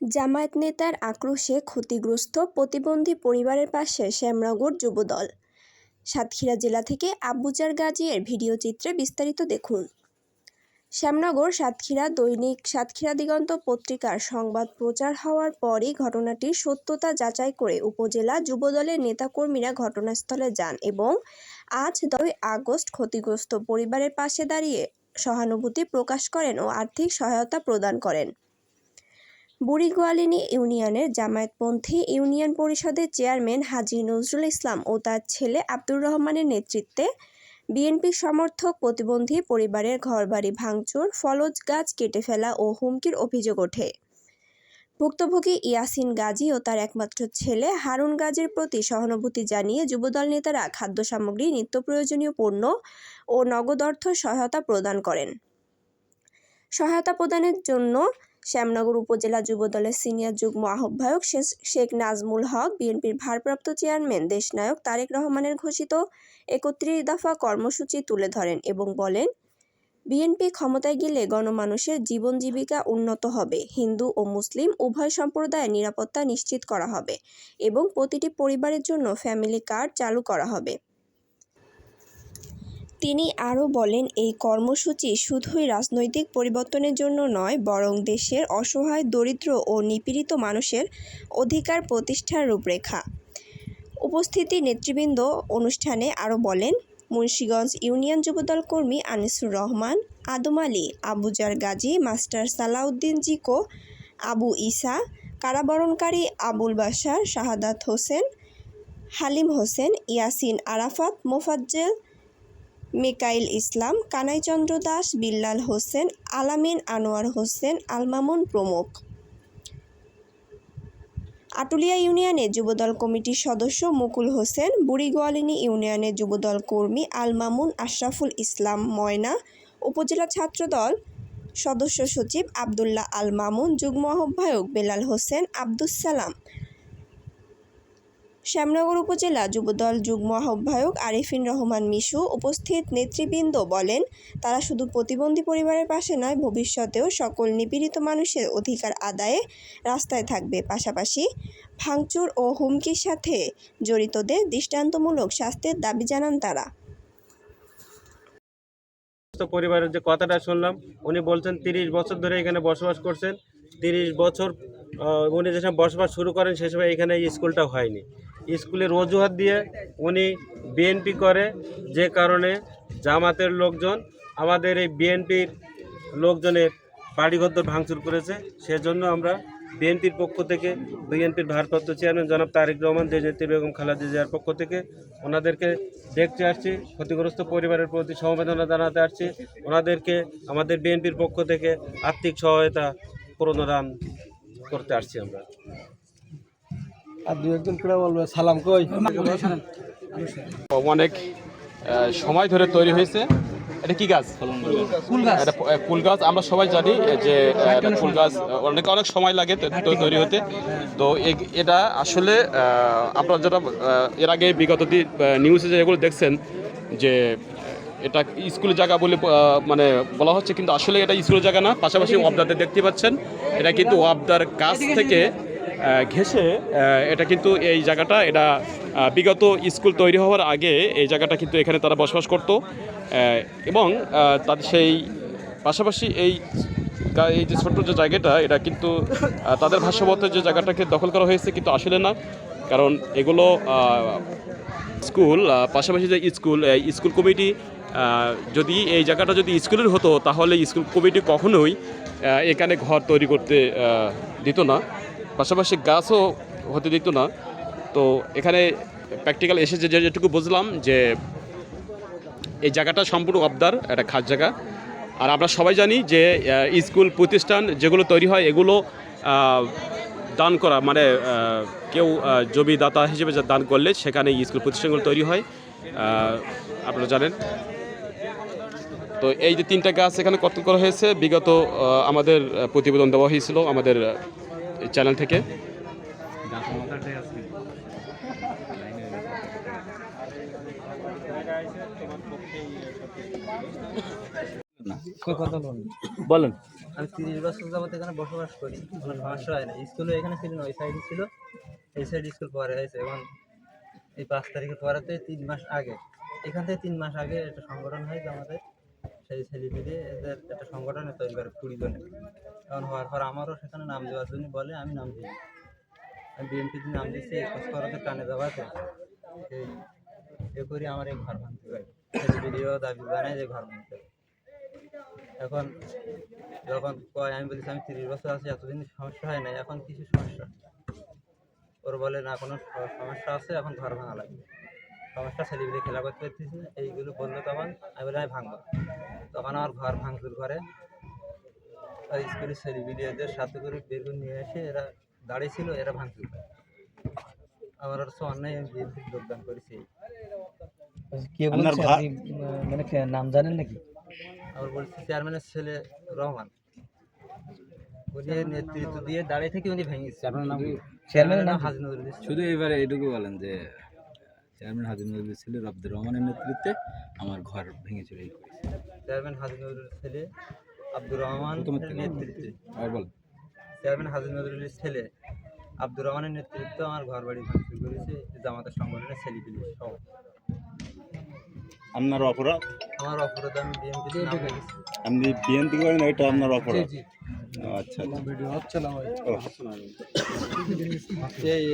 জামায়াত নেতার আক্রোশে ক্ষতিগ্রস্ত প্রতিবন্ধী পরিবারের পাশে শ্যামনগর যুবদল। সাতক্ষীরা জেলা থেকে আব্বুজার ভিডিও চিত্রে বিস্তারিত দেখুন। শ্যামনগর সাতক্ষীরা দৈনিক সাতক্ষীরা দিগন্ত পত্রিকার সংবাদ প্রচার হওয়ার পরই ঘটনাটির সত্যতা যাচাই করে উপজেলা যুবদলের নেতাকর্মীরা ঘটনাস্থলে যান এবং আজ দশই আগস্ট ক্ষতিগ্রস্ত পরিবারের পাশে দাঁড়িয়ে সহানুভূতি প্রকাশ করেন ও আর্থিক সহায়তা প্রদান করেন। বুড়িগোয়ালিনী ইউনিয়নের জামায়াতপন্থী ইউনিয়ন পরিষদের চেয়ারম্যান হাজী নজরুল ইসলাম ও তার ছেলে আব্দুর রহমানের নেতৃত্বে বিএনপি সমর্থক প্রতিবন্ধী পরিবারের ঘরবাড়ি ভাঙচুর, ফলজ গাছ কেটে ফেলা ও হুমকির অভিযোগ ওঠে। ভুক্তভোগী ইয়াসিন গাজী ও তার একমাত্র ছেলে হারুন গাজীর প্রতি সহানুভূতি জানিয়ে যুবদল নেতারা খাদ্য সামগ্রী, নিত্য প্রয়োজনীয় পণ্য ও নগদ অর্থ সহায়তা প্রদান করেন। সহায়তা প্রদানের জন্য শ্যামনগর উপজেলা যুবদলের সিনিয়র যুগ্ম আহ্বায়ক শেখ নাজমুল হক, বিএনপির ভারপ্রাপ্ত চেয়ারম্যান দেশনায়ক তারেক রহমানের ঘোষিত একত্রিশ দফা কর্মসূচি তুলে ধরেন এবং বলেন, বিএনপি ক্ষমতায় গেলে গণমানুষের জীবন জীবিকা উন্নত হবে। হিন্দু ও মুসলিম উভয় সম্প্রদায়ের নিরাপত্তা নিশ্চিত করা হবে এবং প্রতিটি পরিবারের জন্য ফ্যামিলি কার্ড চালু করা হবে। তিনি আরও বলেন, এই কর্মসূচি শুধুই রাজনৈতিক পরিবর্তনের জন্য নয়, বরং দেশের অসহায়, দরিদ্র ও নিপীড়িত মানুষের অধিকার প্রতিষ্ঠার রূপরেখা। উপস্থিতি নেতৃবৃন্দ অনুষ্ঠানে আরও বলেন, মুন্সীগঞ্জ ইউনিয়ন যুবদল কর্মী আনিসুর রহমান, আদম আলী, আবুজার গাজী, মাস্টার সালাউদ্দিন জিকো, আবু ইসা কারাবরণকারী আবুল বাশার, শাহাদাত হোসেন, হালিম হোসেন, ইয়াসিন আরাফাত, মোফাজ্জেল মিকাইল ইসলাম, কানাইচন্দ্র দাস, বিল্লাল হোসেন, আলামিন আনোয়ার হোসেন, আলমামুন প্রমুখ। আটুলিয়া ইউনিয়নে যুবদল কমিটির সদস্য মুকুল হোসেন, বুড়িগোয়ালিনী ইউনিয়নের যুবদল কর্মী আলমামুন আশরাফুল ইসলাম ময়না, উপজেলা ছাত্রদল সদস্য সচিব আবদুল্লাহ আল মামুন, যুগ্ম আহ্বায়ক বেলাল হোসেন, আব্দুস সালাম শ্যামনগর উপজেলা যুবদল যুগ্ম আহ্বায়ক আরিফিন রহমান মিশু উপস্থিত নেতৃবৃন্দ বলেন, তারা শুধু প্রতিবন্ধী পরিবারের পাশে নয়, ভবিষ্যতেও সকল নিপীড়িত মানুষের অধিকার আদায়ে রাস্তায় থাকবে। পাশাপাশি ভাঙচুর ও হুমকির সাথে জড়িতদের দৃষ্টান্তমূলক শাস্তির দাবি জানান তারা। পরিবারের যে কথাটা শুনলাম, উনি বলছেন তিরিশ বছর ধরে এখানে বসবাস করছেন। তিরিশ বছর উনি যে সময় বসবাস শুরু করেন, সে সময় এখানে স্কুলটা হয়নি। স্কুলের অজুহাত দিয়ে উনি বিএনপি করে, যে কারণে জামাতের লোকজন, আমাদের এই বিএনপির লোকজনের বাড়িঘর ভাঙচুর করেছে। সেজন্য আমরা বিএনপির পক্ষ থেকে, বিএনপির ভারপ্রাপ্ত চেয়ারম্যান জনাব তারেক রহমান দেশনেত্রী বেগম খালেদা জিয়ার পক্ষ থেকে ওনাদেরকে দেখতে আসছি, ক্ষতিগ্রস্ত পরিবারের প্রতি সমবেদনা জানাতে আসছি। ওনাদেরকে আমাদের বিএনপির পক্ষ থেকে আর্থিক সহায়তা প্রদান করতে আসছি আমরা। আর দু একজন করে বলবে সালাম কই? অনেক সময় ধরে তৈরি হয়েছে। এটা কি গাছ? ফুল গাছ। এটা ফুল গাছ। আমরা সবাই জানি যে ফুল গাছ অনেক অনেক সময় লাগে তৈরি হতে। তো এটা আসলে আপনারা যেটা এর আগে বিগত দিন নিউজে যেগুলো দেখছেন যে এটা স্কুলের জায়গা বলে মানে বলা হচ্ছে কিন্তু আসলে এটা স্কুলের জায়গা না। পাশাপাশি ওয়াবদাতে দেখতে পাচ্ছেন। এটা কিন্তু ওয়াবদার কাছ থেকে ঘেঁষে এটা কিন্তু এই জায়গাটা, এটা বিগত স্কুল তৈরি হওয়ার আগে এই জায়গাটা কিন্তু এখানে তারা বসবাস করতো। এবং তাদের সেই পাশাপাশি এই এই যে ছোট্ট যে জায়গাটা, এটা কিন্তু তাদের ভাষ্যমতে যে জায়গাটাকে দখল করা হয়েছে কিন্তু আসলে না। কারণ এগুলো স্কুল পাশাপাশি যে স্কুল স্কুল কমিটি যদি এই জায়গাটা যদি স্কুলের হতো, তাহলে স্কুল কমিটি কখনোই এখানে ঘর তৈরি করতে দিত না। পাশাপাশি গাছও হতে দিত না। তো এখানে প্র্যাকটিক্যাল এসে যে যেটুকু বুঝলাম যে এই জায়গাটা সম্পূর্ণ অবদার একটা খাস জায়গা। আর আমরা সবাই জানি যে স্কুল প্রতিষ্ঠান যেগুলো তৈরি হয় এগুলো দান করা মানে কেউ আহ, জমিদাতা হিসেবে যা দান করলে সেখানে স্কুল প্রতিষ্ঠানগুলো তৈরি হয়। আপনারা জানেন। তো এই যে তিনটা গাছ এখানে কর্তন করা হয়েছে। বিগত আমাদের প্রতিবেদন দেওয়া হয়েছিল আমাদের চ্যানেল থেকে। বলুন। আমি তিরিশ বছর যাবত এখানে বসবাস করি। কোনো সমস্যা হয় না। স্কুলও এখানে ছিল না, ওই সাইডে ছিল। এই সাইড স্কুল পরে হয়েছে। এবং এই পাঁচ তারিখের পরেতে তিন মাস আগে। এখান থেকে তিন মাস আগে একটা সংগঠন হয় যে আমাদের। সেই ছেলে ছেলেপিলে এদের একটা সংগঠনে তৈরি করে কুড়ি জনে এখন হওয়ার পর আমারও সেখানে নাম দেওয়ার জন্য বলে, আমি নাম দিই। আমি বিএনপিতে নাম দিচ্ছি খোঁজ করাতে টানে দেওয়াতে এ করি আমার এই ঘর ভাঙতে হয়। ছেলেপিলেও দাবি জানায় যে ঘর ভাঙতে এখন যখন কয়, আমি বলেছি আমি তিরিশ বছর আছি, এতদিন সমস্যা হয় নাই, এখন কিছু সমস্যা। ওর বলে, না, কোনো সমস্যা আছে, এখন ঘর ভাঙা লাগবে। সমস্যা ছেলেপিলে খেলা করতে পারতেছি না, এইগুলো বলল তখন, আমি বলে আমি ভাঙবো। তখন আমার ঘর ভাঙচুর করে। আর স্কুলের ছেলেপিলে এদের সাথে করে করে নিয়ে এসে এরা দাঁড়িয়ে ছিল এরা ভাঙচুর করে। আমার হচ্ছে অন্যায় আমি বিএনপির যোগদান করেছি। কে বলছে? আপনি আহ, মানে কে- নাম জানেন নাকি? আবার বলছি চেয়ারম্যানের ছেলে রহমান। উনি নেতৃত্ব দিয়ে দাঁড়িয়ে থেকে উনি ভেঙেছে আপনার নাম চেয়ারম্যানের নাম কি? হাজি নজরুল ইসলাম। শুধু এবারে এটুকু বলেন যে চেয়ারম্যান হাজির নজরুল ছিল আব্দুর রহমানের নেতৃত্বে আমার ঘর ভেঙে চুরে করেছে। চেয়ারম্যান হাজি নজরুলের ছেলে আব্দুর রহমান নেতৃত্বে। আর চেয়ারম্যান হাজি নজরুলের ছেলে আব্দুর রহমানের নেতৃত্বে আমার ঘর বাড়ি ভাঙচুর করেছে জামাতের সংগঠনের ছেলেপিলি সহ। আপনার অপরাধ? আমার অপরাধ আমি রেখেছি আপনি বিএনপি করেন এটা আপনার অপরাধ? আচ্ছা আচ্ছা। ভিডিও হচ্ছে না ভাই ও, এই